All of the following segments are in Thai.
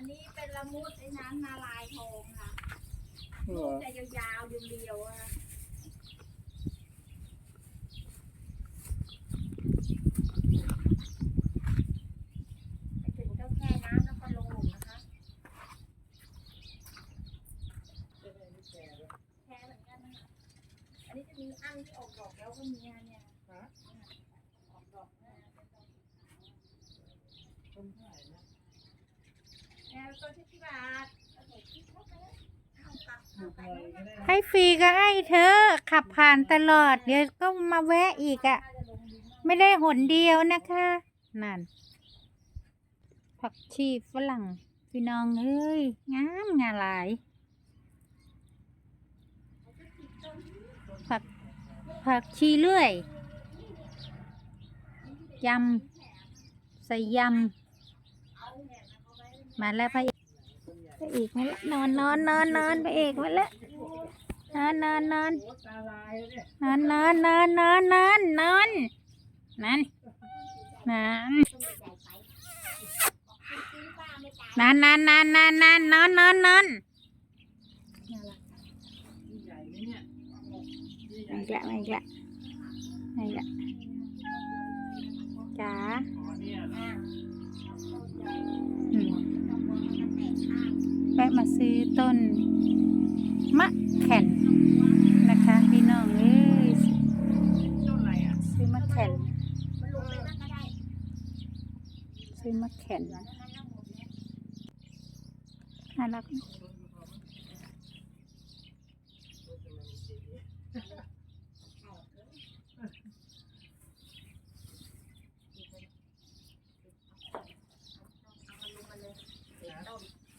อันนี้เป็นละมุดไอ้น้ำนาลายทองค่ะเหรอแต่ยาวๆเรียวๆอะไปถึงก็แค่น้ำแล้วก็ลงหลุมนะคะแค่เหมือนกันนะคะอันนี้จะมีอันที่ออกดอกแล้วก็มีอันเนี่ยออกดอกนะแล้วก็ที่ที่บาทเอาใส่ที่เข้าไปเลยเอากลับเอา ให้ฟรีก็ให้เธอ ขับผ่านตลอด เดี๋ยวก็มาแวะอีกอะ่ะ ไม่ได้หนเดียวนะคะ นั่น ผักชีฝรั่ง พี่น้องเอ้ย งามงาหลาย ผัก ผักชีเลื่อย ยำ ใส่ยำ มาแล้วพระเอกพระเอกมาแล้วนอนนอนนอนนอนพระเอกมาแล้วนอนนอนนอนโอ้ตาลายเลยเนี่ยนอนนอนนอนนอนนอนนอนนั่นนั่นนั่นนั่นนั่นนั่นนั่นนอนนอนนอนนี่ใหญ่ไหมเนี่ยนี่ใหญ่อีกละอีกละอีกละจ๋า อ๋อเนี่ยเหรอ อืมแวะมาซื้อต้นมะแข่นนะคะพี่น้องเอ้ยซื้อมะแข่นซื้อมะแข่นน่ารัก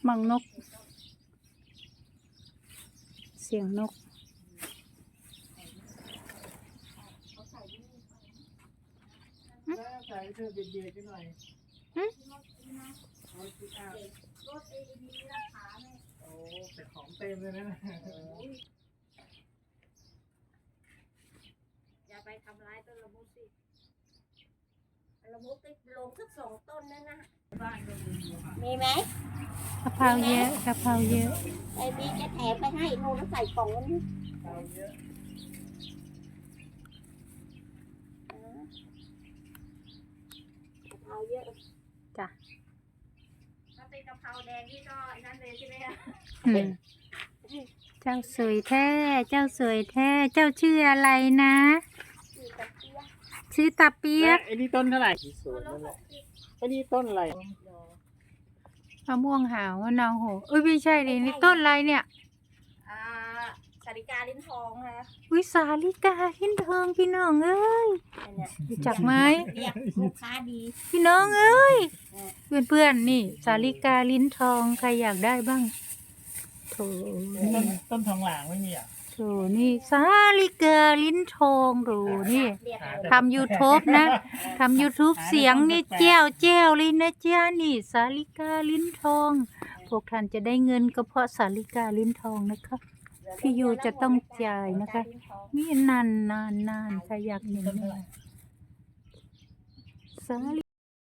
มังนก สียงนกแล้วใส่เธอเบียดๆกันหน่อยหึเอาสิอะรถไอ้มีราคาไหมโอ้แต่ของเต็มเลยนะอย่าไปทำร้ายต้นละมุดสิละ มุดติดลงสักสองต้นนั่นนะบ้านก็มีอยู่ค่ะมีไหมกะเพราเยอะกะเพราเยอะไอ้บีจะแถมไปให้นูนแล้วใส่กล่องนั้นนี่เราเยอะเออกะเพราเยอะจ้ะถ้าเป็นกะเพราแดงนี่ก็ไอ้นั่นเลยใช่ไหมคะอืมเจ้าสวยแท้ เจ้าสวยแท้ เจ้าชื่ออะไรนะสี่กะเปียก ชื่อตาเปียก ไอ้นี่ต้นเท่าไหร่ที่สต้วนนละนั่นหแหละกสิบไอ้นี่ต้นอะไรมะม่วงหาวมะนาวโหเอ้ยไม่ใช่ดินี่ต้นอะไรเนี่ยอ่าสาริกาลิ้นทองค่ะวิสาลิกาทิ้นทองพี่น้องเอ้ยอันเนี้ยรู้จักไหมเรียกลูกค้าดีพี่น้องเอ้ยเพื่อนเพื่อนๆนี่ สาลิกาลิ้นทองใครอยากได้บ้างโถต้นี่นต้นทองหลางไม่มีอะ โถนี่สาลิกาลิ้นทองโถนี่เรียกอะไรทำ YouTube นะทำ YouTube เสียงนี่เจ้วเจ้วเลยนะจ้านี่ สาลิกาลิ้นทอง พวกท่านจะได้เงินก็เพราะสาลิกาลิ้นทองนะคะพี่ยูจะต้องจ่ายนะคะมีนานนานนานใครอยากเห็นเนี่ยสาลิ